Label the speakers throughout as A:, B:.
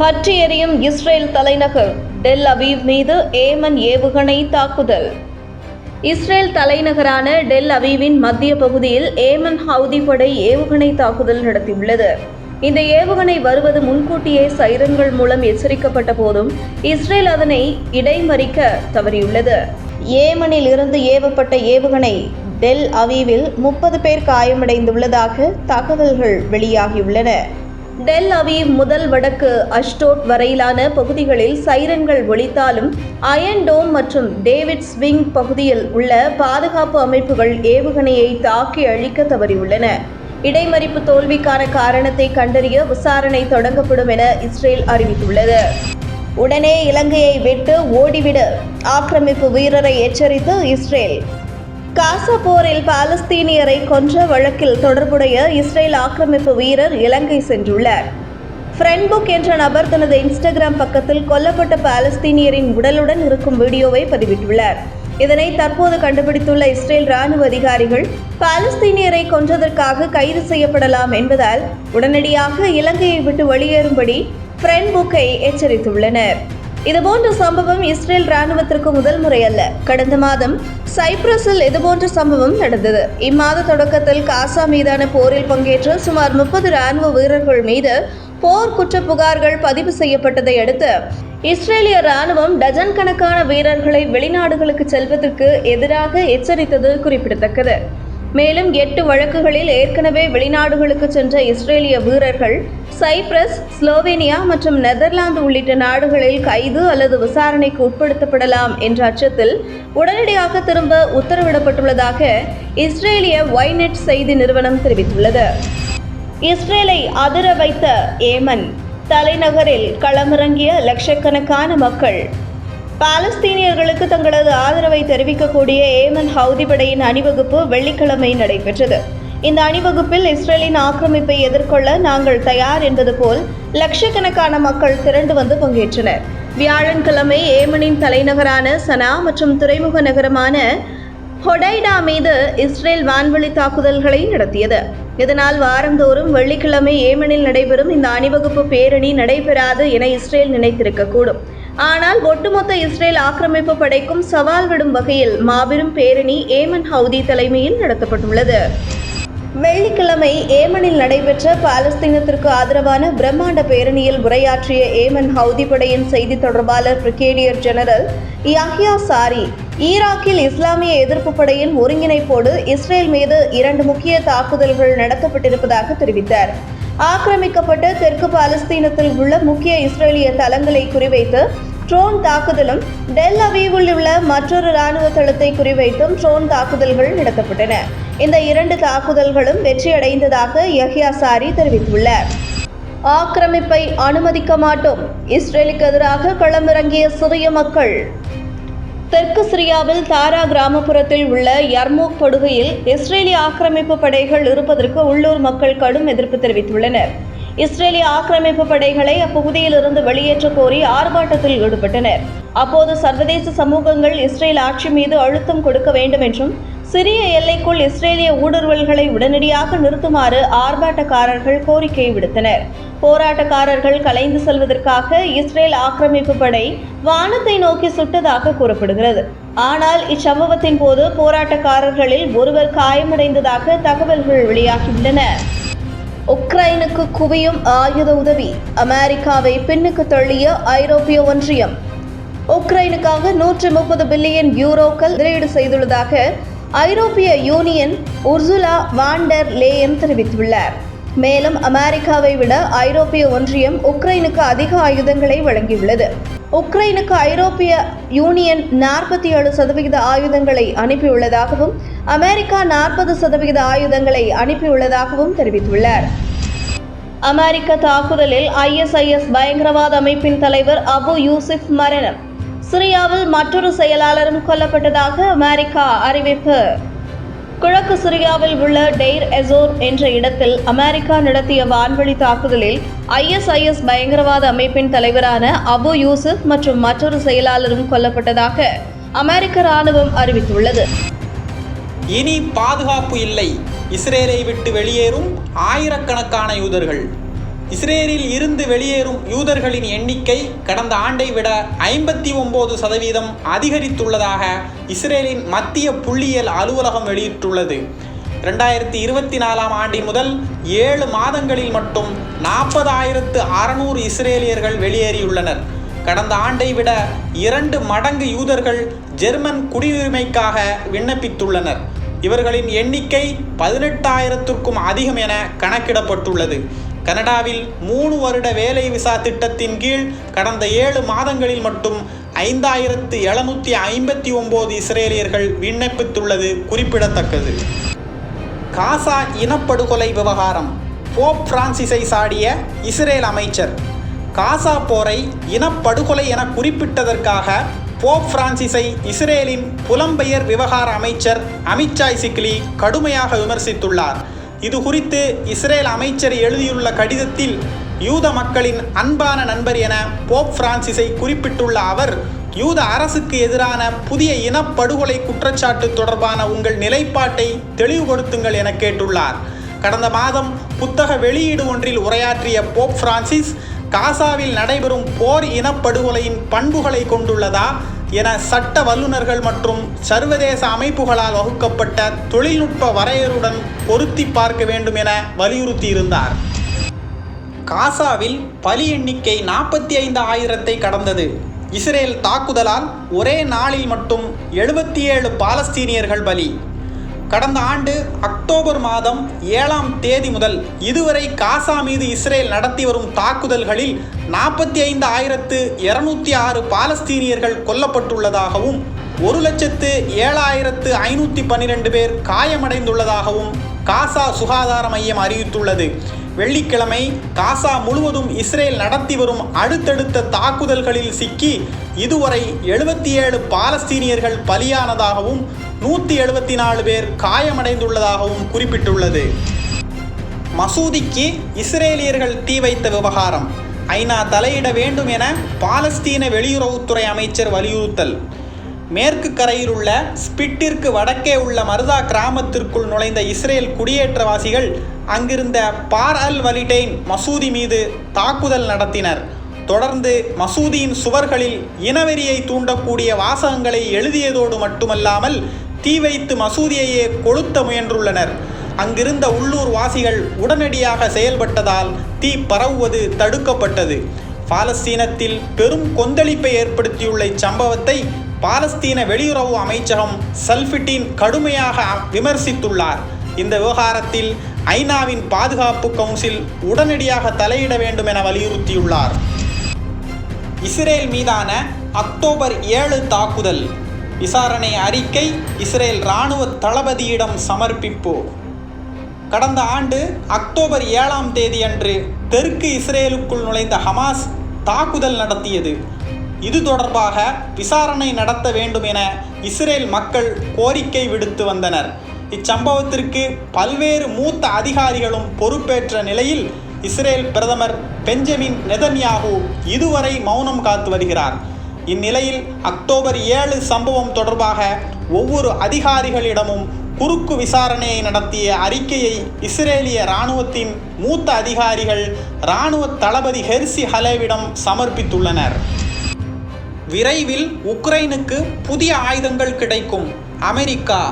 A: பற்றி எரியும் இஸ்ரேல் தலைநகர் டெல் அவீவ் மீது ஏமன் ஏவுகணை தாக்குதல். இஸ்ரேல் தலைநகரான டெல் அவீவின் மத்திய பகுதியில் ஏமன் ஹவுதி படை ஏவுகணை தாக்குதல் நடத்தியுள்ளது. இந்த ஏவுகணை வருவது முன்கூட்டியே சைரன்கள் மூலம் எச்சரிக்கப்பட்ட போதும் இஸ்ரேல் அதனை இடைமறிக்க தவறியுள்ளது. ஏமனில் இருந்து ஏவப்பட்ட ஏவுகணை டெல் அவீவில் முப்பது பேர் காயமடைந்துள்ளதாக தகவல்கள் வெளியாகியுள்ளன. டெல் அவீவ் முதல் வடக்கு அஷ்டோட் வரையிலான பகுதிகளில் சைரன்கள் ஒழித்தாலும் அயன் டோம் மற்றும் டேவிட் ஸ்விங் பகுதியில் உள்ள பாதுகாப்பு அமைப்புகள் ஏவுகணையை தாக்கி அழிக்க தவறியுள்ளன. இடைமறிப்பு தோல்விக்கான காரணத்தை கண்டறிய விசாரணை தொடங்கப்படும் என இஸ்ரேல் அறிவித்துள்ளது. உடனே இலங்கையை விட்டு ஓடிவிட. ஆக்கிரமிப்பு வீரரை எச்சரித்து இஸ்ரேல் காசா போரில் பாலஸ்தீனியரை கொன்ற வழக்கில் தொடர்புடைய இஸ்ரேல் ஆக்கிரமிப்பு வீரர் இலங்கை சென்றுள்ளார். ஃப்ரெண்ட்புக் என்ற நபர் தனது இன்ஸ்டாகிராம் பக்கத்தில் கொல்லப்பட்ட பாலஸ்தீனியரின் உடலுடன் இருக்கும் வீடியோவை பதிவிட்டுள்ளார். இதனை தற்போது கண்டுபிடித்துள்ள இஸ்ரேல் ராணுவ அதிகாரிகள் பாலஸ்தீனியரை கொன்றதற்காக கைது செய்யப்படலாம் என்பதால் உடனடியாக இலங்கையை விட்டு வெளியேறும்படி ஃப்ரெண்ட்புக்கை எச்சரித்துள்ளனர். இதுபோன்ற சம்பவம் இஸ்ரேல் ராணுவத்திற்கு முதல் முறை அல்ல கடந்த மாதம் சைப்ரஸில் இதுபோன்ற சம்பவம் நடந்தது. இம்மாத தொடக்கத்தில் காசா மீதான போரில் பங்கேற்ற சுமார் முப்பது ராணுவ வீரர்கள் மீது போர் குற்ற புகார்கள் பதிவு செய்யப்பட்டதை அடுத்து இஸ்ரேலிய ராணுவம் டஜன் கணக்கான வீரர்களை வெளிநாடுகளுக்கு செல்வதற்கு எதிராக எச்சரித்தது குறிப்பிடத்தக்கது. மேலும் எட்டு வழக்குகளில் ஏற்கனவே வெளிநாடுகளுக்கு சென்ற இஸ்ரேலிய வீரர்கள் சைப்ரஸ் ஸ்லோவேனியா மற்றும் நெதர்லாந்து உள்ளிட்ட நாடுகளில் கைது அல்லது விசாரணைக்கு உட்படுத்தப்படலாம் என்ற அச்சத்தில் உடனடியாக திரும்ப உத்தரவிடப்பட்டுள்ளதாக இஸ்ரேலிய ஒய்நெட் செய்தி நிறுவனம் தெரிவித்துள்ளது. இஸ்ரேலை அதிர வைத்த ஏமன் தலைநகரில் களமிறங்கிய லட்சக்கணக்கான மக்கள் பாலஸ்தீனியர்களுக்கு தங்களது ஆதரவை தெரிவிக்கக்கூடிய ஏமன் ஹவுதி படையின் அணிவகுப்பு வெள்ளிக்கிழமை நடைபெற்றது. இந்த அணிவகுப்பில் இஸ்ரேலின் ஆக்கிரமிப்பை எதிர்கொள்ள நாங்கள் தயார் என்பது போல் லட்சக்கணக்கான மக்கள் திரண்டு வந்து பங்கேற்றனர். வியாழன்கிழமை ஏமனின் தலைநகரான சனா மற்றும் துறைமுக நகரமான ஹொடைடா மீது இஸ்ரேல் வான்வெளி தாக்குதல்களை நடத்தியது. இதனால் வாரந்தோறும் வெள்ளிக்கிழமை ஏமனில் நடைபெறும் இந்த அணிவகுப்பு பேரணி நடைபெறாது என இஸ்ரேல் நினைத்திருக்கக்கூடும். ஆனால் ஒட்டுமொத்த இஸ்ரேல் ஆக்கிரமிப்பு படைக்கும் சவால் விடும் வகையில் மாபெரும் பேரணி ஏமன் ஹவுதி தலைமையில் நடத்தப்பட்டுள்ளது. வெள்ளிக்கிழமை ஏமனில் நடைபெற்ற பாலஸ்தீனத்திற்கு ஆதரவான பிரம்மாண்ட பேரணியில் உரையாற்றிய ஏமன் ஹவுதி படையின் செய்தி தொடர்பாளர் பிரிகேடியர் ஜெனரல் யஹ்யா சாரி ஈராக்கில் இஸ்லாமிய எதிர்ப்பு படையின் ஒருங்கிணைப்போடு இஸ்ரேல் மீது இரண்டு முக்கிய தாக்குதல்கள் நடத்தப்பட்டிருப்பதாக தெரிவித்தார். ஆக்கிரமிக்கப்பட்ட தெற்கு பாலஸ்தீனத்தில் உள்ள முக்கிய இஸ்ரேலிய தளங்களை குறிவைத்து ட்ரோன் தாக்குதலும் டெல் அவீவில் உள்ள மற்றொரு இராணுவ தளத்தை குறிவைத்தும் ட்ரோன் தாக்குதல்கள் நடத்தப்பட்டன. இந்த இரண்டு தாக்குதல்களும் வெற்றியடைந்ததாக யஹ்யா சாரி தெரிவித்துள்ளார். ஆக்கிரமிப்பை அனுமதிக்க மாட்டோம். இஸ்ரேலுக்கு எதிராக களமிறங்கிய சிறிய மக்கள். தெற்கு சிரியாவில் தாரா கிராமப்புறத்தில் உள்ள யர்மோக் படுகையில் இஸ்ரேலிய ஆக்கிரமிப்பு படைகள் இருப்பதற்கு உள்ளூர் மக்கள் கடும் எதிர்ப்பு தெரிவித்துள்ளனர். இஸ்ரேலிய ஆக்கிரமிப்பு படைகளை அப்பகுதியிலிருந்து வெளியேற்ற கோரி ஆர்ப்பாட்டத்தில் ஈடுபட்டனர். அப்போது சர்வதேச சமூகங்கள் இஸ்ரேல் ஆட்சி மீது அழுத்தம் கொடுக்க வேண்டும் என்றும் சிறிய எல்லைக்குள் இஸ்ரேலிய ஊடுருவல்களை உடனடியாக நிறுத்துமாறு ஆர்ப்பாட்டக்காரர்கள் கோரிக்கை விடுத்தனர். போராட்டக்காரர்கள் கலைந்து செல்வதற்காக இஸ்ரேல் ஆக்கிரமிப்பு படை வானத்தை நோக்கி சுட்டதாக கூறப்படுகிறது. ஆனால் இச்சம்பவத்தின் போது போராட்டக்காரர்களில் ஒருவர் காயமடைந்ததாக தகவல்கள் வெளியாகியுள்ளன. உக்ரைனுக்கு குவியும் ஆயுத உதவி அமெரிக்காவை பின்னுக்கு தள்ளிய ஐரோப்பிய ஒன்றியம். உக்ரைனுக்காக நூற்றி முப்பது பில்லியன் யூரோக்கள் முதலீடு செய்துள்ளதாக ஐரோப்பிய யூனியன் உர்சுலா வாண்டர் லேயன் தெரிவித்துள்ளார். மேலும் அமெரிக்காவை விட ஐரோப்பிய ஒன்றியம் உக்ரைனுக்கு அதிக ஆயுதங்களை வழங்கியுள்ளது. உக்ரைனுக்கு ஐரோப்பிய யூனியன் நாற்பத்தி ஏழு சதவிகித ஆயுதங்களை அனுப்பியுள்ளதாகவும் அமெரிக்கா நாற்பது சதவிகித ஆயுதங்களை அனுப்பியுள்ளதாகவும் தெரிவித்துள்ளார். அமெரிக்க தாக்குதலில் ஐஎஸ்ஐஎஸ் பயங்கரவாத அமைப்பின் தலைவர் அபு யூசிப் மரணம். சிரியாவில் மற்றொரு செயலாளரும் கொல்லப்பட்டதாக அமெரிக்கா அறிவிப்பு. கிழக்கு சிரியாவில் உள்ள டெய்ர் எசோர் என்ற இடத்தில் அமெரிக்கா நடத்திய வான்வழி தாக்குதலில் ஐஎஸ்ஐஎஸ் பயங்கரவாத அமைப்பின் தலைவரான அபு யூசுப் மற்றும் மற்றொரு செயலாளரும் கொல்லப்பட்டதாக அமெரிக்க ராணுவம் அறிவித்துள்ளது.
B: இனி பாதுகாப்பு இல்லை. இஸ்ரேலை விட்டு வெளியேறும் ஆயிரக்கணக்கான யூதர்கள். இஸ்ரேலில் இருந்து வெளியேறும் யூதர்களின் எண்ணிக்கை கடந்த ஆண்டை விட ஐம்பத்தி ஒன்பது சதவீதம் அதிகரித்துள்ளதாக இஸ்ரேலின் மத்திய புள்ளியியல் அலுவலகம் வெளியிட்டுள்ளது. ரெண்டாயிரத்தி இருபத்தி நாலாம் ஆண்டின் முதல் ஏழு மாதங்களில் மட்டும் நாற்பதாயிரத்து அறநூறு இஸ்ரேலியர்கள் வெளியேறியுள்ளனர். கடந்த ஆண்டை விட இரண்டு மடங்கு யூதர்கள் ஜெர்மன் குடியுரிமைக்காக விண்ணப்பித்துள்ளனர். இவர்களின் எண்ணிக்கை பதினெட்டாயிரத்திற்கும் அதிகம் என கணக்கிடப்பட்டுள்ளது. கனடாவில் மூணு வருட வேலை விசா திட்டத்தின் கீழ் கடந்த ஏழு மாதங்களில் மட்டும் ஐந்தாயிரத்து எழுநூற்றி ஐம்பத்தி ஒம்பது இஸ்ரேலியர்கள் விண்ணப்பித்துள்ளது குறிப்பிடத்தக்கது. காசா இனப்படுகொலை விவகாரம். போப் பிரான்சிஸை சாடிய இஸ்ரேல் அமைச்சர். காசா போரை இனப்படுகொலை என குறிப்பிட்டதற்காக போப் பிரான்சிஸை இஸ்ரேலின் புலம்பெயர் விவகார அமைச்சர் அமித்ஷாய் சிக்லி கடுமையாக விமர்சித்துள்ளார். இது குறித்து இஸ்ரேல் அமைச்சர் எழுதியுள்ள கடிதத்தில் யூத மக்களின் அன்பான நண்பர் என போப் பிரான்சிஸை குறிப்பிட்டுள்ள அவர் யூத அரசுக்கு எதிரான புதிய இனப்படுகொலை குற்றச்சாட்டு தொடர்பான உங்கள் நிலைப்பாட்டை தெளிவுபடுத்துங்கள் என கேட்டுள்ளார். கடந்த மாதம் புத்தக வெளியீடு ஒன்றில் உரையாற்றிய போப் பிரான்சிஸ் காசாவில் நடைபெறும் போர் இனப்படுகொலையின் பண்புகளை கொண்டுள்ளதா என சட்ட வல்லுநர்கள் மற்றும் சர்வதேச அமைப்புகளால் வகுக்கப்பட்ட தொழில்நுட்ப வரையறுடன் பொருத்தி பார்க்க வேண்டும் என வலியுறுத்தியிருந்தார். காசாவில் பலி எண்ணிக்கை நாற்பத்தி ஐந்து ஆயிரத்தை கடந்தது. இஸ்ரேல் தாக்குதலால் ஒரே நாளில் மட்டும் எழுபத்தி ஏழு பாலஸ்தீனியர்கள் பலி. கடந்த ஆண்டு அக்டோபர் மாதம் ஏழாம் தேதி முதல் இதுவரை காசா மீது இஸ்ரேல் நடத்தி வரும் தாக்குதல்களில் நாற்பத்தி ஐந்து ஆயிரத்து இருநூத்தி ஆறு பாலஸ்தீனியர்கள் கொல்லப்பட்டுள்ளதாகவும் ஒரு லட்சத்து ஏழாயிரத்து ஐநூற்றி பன்னிரெண்டு பேர் காயமடைந்துள்ளதாகவும் காசா சுகாதார மையம் அறிவித்துள்ளது. வெள்ளிக்கிழமை காசா முழுவதும் இஸ்ரேல் நடத்தி வரும் அடுத்தடுத்த தாக்குதல்களில் சிக்கி இதுவரை எழுபத்தி ஏழு பாலஸ்தீனியர்கள் பலியானதாகவும் நூற்றி எழுபத்தி நாலு பேர் காயமடைந்துள்ளதாகவும் குறிப்பிட்டுள்ளது. மசூதிக்கு இஸ்ரேலியர்கள் தீ வைத்த விவகாரம். ஐநா தலையிட வேண்டும் என பாலஸ்தீன வெளியுறவுத்துறை அமைச்சர் வலியுறுத்தல். மேற்கு கரையில் உள்ள ஸ்பிட்டிற்கு வடக்கே உள்ள மருதா கிராமத்திற்குள் நுழைந்த இஸ்ரேல் குடியேற்றவாசிகள் அங்கிருந்த பார் அல் வலிடெயின் மசூதி மீது தாக்குதல் நடத்தினர். தொடர்ந்து மசூதியின் சுவர்களில் இனவெறியை தூண்டக்கூடிய வாசகங்களை எழுதியதோடு மட்டுமல்லாமல் தீ வைத்து மசூதியையே கொளுத்த முயன்றுள்ளனர். அங்கிருந்த உள்ளூர் வாசிகள் உடனடியாக செயல்பட்டதால் தீ பரவுவது தடுக்கப்பட்டது. பாலஸ்தீனத்தில் பெரும் கொந்தளிப்பை ஏற்படுத்தியுள்ள இச்சம்பவத்தை பாலஸ்தீன வெளியுறவு அமைச்சகம் சல்ஃபிட்டின் கடுமையாக விமர்சித்துள்ளார். இந்த விவகாரத்தில் ஐநாவின் பாதுகாப்பு கவுன்சில் உடனடியாக தலையிட வேண்டும் என வலியுறுத்தியுள்ளார். இஸ்ரேல் மீதான அக்டோபர் ஏழு தாக்குதல். விசாரணை அறிக்கை இஸ்ரேல் இராணுவ தளபதியிடம் சமர்ப்பிப்பு. கடந்த ஆண்டு அக்டோபர் ஏழாம் தேதியன்று தெற்கு இஸ்ரேலுக்குள் நுழைந்த ஹமாஸ் தாக்குதல் நடத்தியது. இது தொடர்பாக விசாரணை நடத்த வேண்டும் என இஸ்ரேல் மக்கள் கோரிக்கை விடுத்து வந்தனர். இச்சம்பவத்திற்கு பல்வேறு மூத்த அதிகாரிகளும் பொறுப்பேற்ற நிலையில் இஸ்ரேல் பிரதமர் பெஞ்சமின் நெதன்யாகு இதுவரை மௌனம் காத்து வருகிறார். இந்நிலையில் அக்டோபர் ஏழு சம்பவம் தொடர்பாக ஒவ்வொரு அதிகாரிகளிடமும் குறுக்கு விசாரணையை நடத்திய அறிக்கையை இஸ்ரேலிய இராணுவத்தின் மூத்த அதிகாரிகள் இராணுவ தளபதி ஹெர்சி ஹலேவிடம் சமர்ப்பித்துள்ளனர். விரைவில் உக்ரைனுக்கு புதிய ஆயுதங்கள் கிடைக்கும். அமெரிக்கா.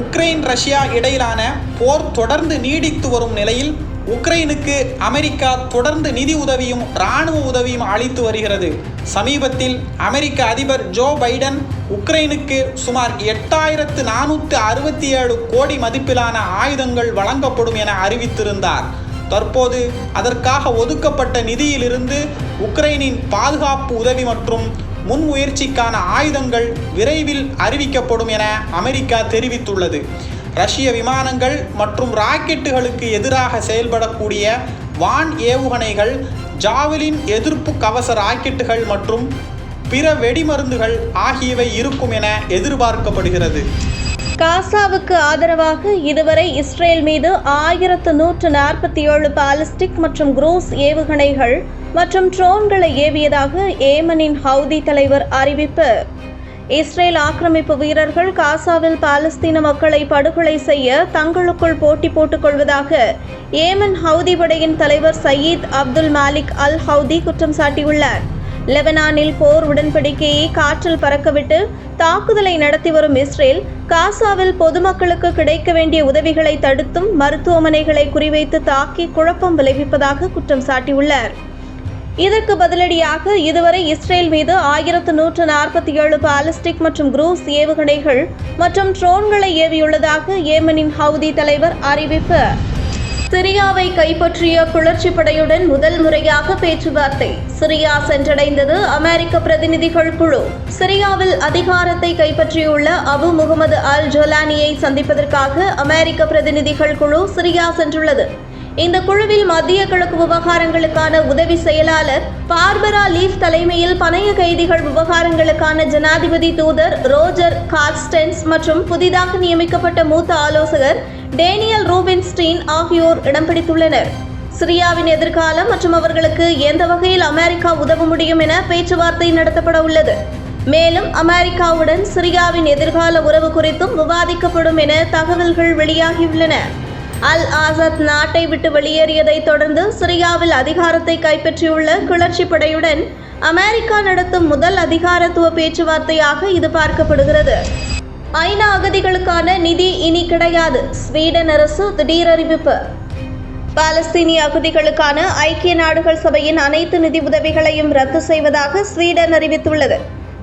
B: உக்ரைன் ரஷ்யா இடையிலான போர் தொடர்ந்து நீடித்து வரும் நிலையில் உக்ரைனுக்கு அமெரிக்கா தொடர்ந்து நிதி உதவியும் இராணுவ உதவியும் அளித்து வருகிறது. சமீபத்தில் அமெரிக்க அதிபர் ஜோ பைடன் உக்ரைனுக்கு சுமார் எட்டாயிரத்து நானூற்று அறுபத்தி ஏழு கோடி மதிப்பிலான ஆயுதங்கள் வழங்கப்படும் என அறிவித்திருந்தார். தற்போது அதற்காக ஒதுக்கப்பட்ட நிதியிலிருந்து உக்ரைனின் பாதுகாப்பு உதவி மற்றும் முன் முயற்சிக்கான ஆயுதங்கள் விரைவில் அறிவிக்கப்படும் என அமெரிக்கா தெரிவித்துள்ளது. ரஷ்ய விமானங்கள் மற்றும் ராக்கெட்டுகளுக்கு எதிராக செயல்படக்கூடிய வான் ஏவுகணைகள் ஜாவலின் எதிர்ப்பு கவச ராக்கெட்டுகள் மற்றும் பிற வெடிமருந்துகள் ஆகியவை இருக்கும் என எதிர்பார்க்கப்படுகிறது.
A: காசாவுக்கு ஆதரவாக இதுவரை இஸ்ரேல் மீது ஆயிரத்து நூற்று நாற்பத்தி ஏழு பாலிஸ்டிக் மற்றும் குரூஸ் ஏவுகணைகள் மற்றும் ட்ரோன்களை ஏவியதாக ஏமனின் ஹவுதி தலைவர் அறிவிப்பு. இஸ்ரேல் ஆக்கிரமிப்பு வீரர்கள் காசாவில் பாலஸ்தீன மக்களை படுகொலை செய்ய தங்களுக்குள் போட்டி போட்டுக் கொள்வதாக ஏமன் ஹவுதி படையின் தலைவர் Saeed Abdul Malik al Houthi குற்றம் சாட்டியுள்ளார். லெபனானில் போர் உடன்படிக்கையை காற்றில் பறக்கவிட்டு தாக்குதலை நடத்தி வரும் இஸ்ரேல் காசாவில் பொதுமக்களுக்கு கிடைக்க வேண்டிய உதவிகளை தடுத்தும் மருத்துவமனைகளை குறிவைத்து தாக்கி குழப்பம் விளைவிப்பதாக குற்றம் சாட்டியுள்ளார். இதற்கு பதிலடியாக இதுவரை இஸ்ரேல் மீது ஆயிரத்து நூற்று நாற்பத்தி ஏழு பாலிஸ்டிக் மற்றும் குரூஸ் ஏவுகணைகள் மற்றும் ட்ரோன்களை ஏவியுள்ளதாக ஏமனின் ஹவுதி தலைவர் அறிவிப்பு. சிரியாவை கைப்பற்றிய கிளர்ச்சி படையுடன் முதல் முறையாக பேச்சுவார்த்தை. சிரியா சென்றடைந்தது அமெரிக்க பிரதிநிதிகள் குழு. சிரியாவில் அதிகாரத்தை கைப்பற்றியுள்ள அபு முகமது அல் ஜோலானியை சந்திப்பதற்காக அமெரிக்க பிரதிநிதிகள் குழு சிரியா சென்றுள்ளது. இந்த குழுவில் மத்திய கிழக்கு விவகாரங்களுக்கான உதவி செயலாளர் பார்பரா லீஃப் தலைமையில் பணைய கைதிகள் விவகாரங்களுக்கான ஜனாதிபதி தூதர் ரோஜர் கார்ஸ்டென்ஸ் மற்றும் புதிதாக நியமிக்கப்பட்ட மூத்த ஆலோசகர் டேனியல் ரூபின்ஸ்டீன் ஆகியோர் இடம் பிடித்துள்ளனர். சிரியாவின் எதிர்காலம் மற்றும் அவர்களுக்கு எந்த வகையில் அமெரிக்கா உதவ முடியும் என பேச்சுவார்த்தை நடத்தப்பட உள்ளது. மேலும் அமெரிக்காவுடன் சிரியாவின் எதிர்கால உறவு குறித்தும் விவாதிக்கப்படும் என தகவல்கள் வெளியாகியுள்ளன. அல் ஆசாத் நாட்டை விட்டு வெளியேறியதை தொடர்ந்து சிரியாவில் அதிகாரத்தை கைப்பற்றியுள்ள கிளர்ச்சி படையுடன் அமெரிக்கா நடத்தும் முதல் அதிகாரத்துவ பேச்சுவார்த்தையாக இது பார்க்கப்படுகிறது. ஐநா அகதிகளுக்கான நிதி இனி கிடையாது. ஸ்வீடன் அரசு திடீர் அறிவிப்பு. பாலஸ்தீனிய அகதிகளுக்கான ஐக்கிய நாடுகள் சபையின் அனைத்து நிதி உதவிகளையும் ரத்து செய்வதாக ஸ்வீடன் அறிவித்துள்ளது.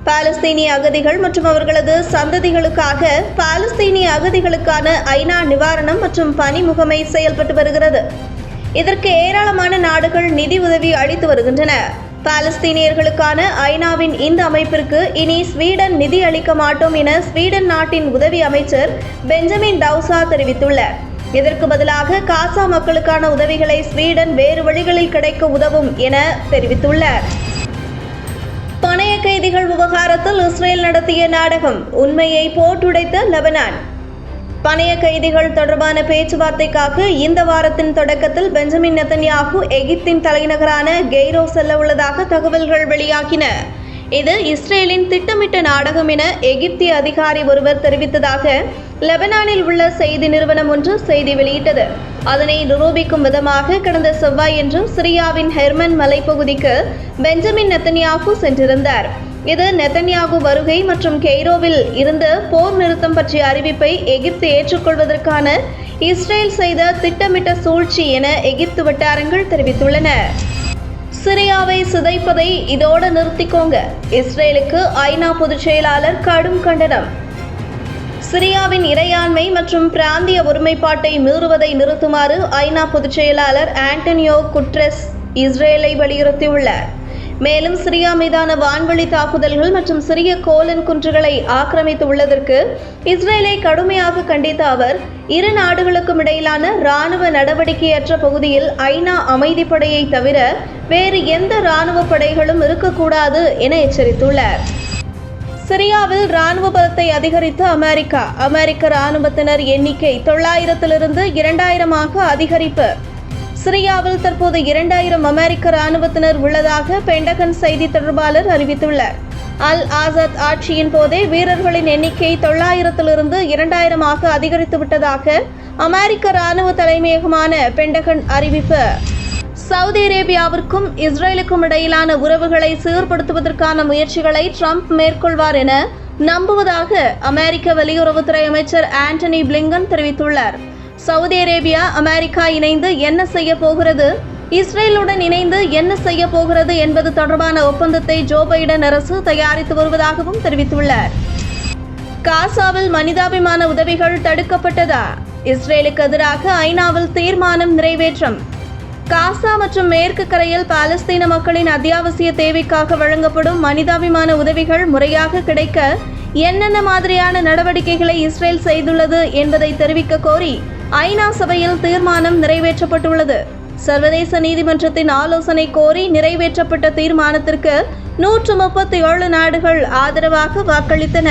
A: பாலஸ்தீனிய அகதிகள் மற்றும் அவர்களது சந்ததிகளுக்காக பாலஸ்தீனிய அகதிகளுக்கான ஐநா நிவாரணம் மற்றும் பணி முகமை செயல்பட்டு வருகிறது. இதற்கு ஏராளமான நாடுகள் நிதி உதவி அளித்து வருகின்றன. பாலஸ்தீனியர்களுக்கான ஐநாவின் இந்த அமைப்பிற்கு இனி ஸ்வீடன் நிதி அளிக்க மாட்டோம் என ஸ்வீடன் நாட்டின் உதவி அமைச்சர் பெஞ்சமின் டவுசா தெரிவித்துள்ளார் இதற்கு பதிலாக காசா மக்களுக்கான உதவிகளை ஸ்வீடன் வேறு வழிகளில் கிடைக்க உதவும் என தெரிவித்துள்ளார். கைதிகள் விவகாரத்தில் இஸ்ரேல் நடத்திய நாடகம் உண்மையை போட்டுடைத்த லெபனான். பணைய கைதிகள் தொடர்பான பேச்சுவார்த்தைக்காக இந்த வாரத்தின் தொடக்கத்தில் பெஞ்சமின் நெத்தன்யாகு எகிப்தின் தலைநகரான கெய்ரோ செல்ல உள்ளதாக தகவல்கள் வெளியாகின. இது இஸ்ரேலின் திட்டமிட்ட நாடகம் என எகிப்திய அதிகாரி ஒருவர் தெரிவித்ததாக லெபனானில் உள்ள செய்தி நிறுவனம் ஒன்று செய்தி வெளியிட்டது. அதனை நிரூபிக்கும் விதமாக கடந்த செவ்வாயன்று சிரியாவின் ஹெர்மன் மலைப்பகுதிக்கு பெஞ்சமின் நெத்தன்யாகு சென்றிருந்தார். இது நெத்தன்யாகு வருகை மற்றும் கெய்ரோவில் இருந்து போர் நிறுத்தம் பற்றிய அறிவிப்பை எகிப்து ஏற்றுக்கொள்வதற்கான இஸ்ரேல் செய்த திட்டமிட்ட சூழ்ச்சி என எகிப்து வட்டாரங்கள் தெரிவித்துள்ளன. சிரியாவை சிதைப்பதை இதோடு நிறுத்திக்கோங்க. இஸ்ரேலுக்கு ஐநா பொதுச் செயலாளர் கடும் கண்டனம். சிரியாவின் இறையாண்மை மற்றும் பிராந்திய ஒருமைப்பாட்டை மீறுவதை நிறுத்துமாறு ஐநா பொதுச் செயலாளர் ஆண்டனியோ குட்ரெஸ் இஸ்ரேலை வலியுறுத்தியுள்ளார். மேலும் சிரியா மீதான வான்வழி தாக்குதல்கள் மற்றும் சிறிய கோலன் குன்றுகளை ஆக்கிரமித்து உள்ளதற்கு இஸ்ரேலை கடுமையாக கண்டித்த அவர் இரு நாடுகளுக்கும் இடையிலான இராணுவ நடவடிக்கையற்ற பகுதியில் ஐநா அமைதிப்படையை தவிர வேறு எந்த இராணுவ படைகளும் இருக்கக்கூடாது என எச்சரித்துள்ளார். சிரியாவில் ராணுவ பலத்தை அதிகரித்த அமெரிக்கா அமெரிக்க ராணுவத்தினர் எண்ணிக்கை தொள்ளாயிரத்திலிருந்து இரண்டாயிரமாக அதிகரிப்பு. சிரியாவில் தற்போது இரண்டாயிரம் அமெரிக்க ராணுவத்தினர் உள்ளதாக பெண்டகன் செய்தி தொடர்பாளர் அறிவித்துள்ளார். அல் ஆசாத் ஆட்சியின் போதே வீரர்களின் எண்ணிக்கை தொள்ளாயிரத்திலிருந்து இரண்டாயிரமாக அதிகரித்து விட்டதாக அமெரிக்க ராணுவ தலைமையகமான பெண்டகன் அறிவிப்பு. சவுதி அரேபியாவிற்கும் இஸ்ரேலுக்கும் இடையிலான உறவுகளை சீர்படுத்துவதற்கான முயற்சிகளை ட்ரம்ப் மேற்கொள்வார் என நம்புவதாக அமெரிக்க வெளியுறவுத்துறை அமைச்சர் ஆண்டனி பிளிங்கன் தெரிவித்துள்ளார். சவுதி அரேபியா அமெரிக்கா இணைந்து என்ன செய்ய போகிறது? இஸ்ரேலுடன் இணைந்து என்ன செய்ய போகிறது என்பது தொடர்பான ஒப்பந்தத்தை ஜோ பைடன் அரசு தயாரித்து வருவதாகவும் தெரிவித்துள்ளார். காசாவில் மனிதாபிமான உதவிகள் தடுக்கப்பட்டதா? இஸ்ரேலுக்கு எதிராக ஐநாவில் தீர்மானம் நிறைவேற்றம். காசா மற்றும் மேற்கு கரையில் பாலஸ்தீன மக்களின் அத்தியாவசிய தேவைக்காக வழங்கப்படும் மனிதாபிமான உதவிகள் முறையாக கிடைக்க என்னென்ன மாதிரியான நடவடிக்கைகளை இஸ்ரேல் செய்துள்ளது என்பதை தெரிவிக்க கோரி ஐநா சபையில் தீர்மானம் நிறைவேற்றப்பட்டுள்ளது. சர்வதேச நீதிமன்றத்தின் ஆலோசனை கோரி நிறைவேற்றப்பட்ட தீர்மானத்திற்கு நூற்று முப்பத்தி ஏழு நாடுகள் ஆதரவாக வாக்களித்தன.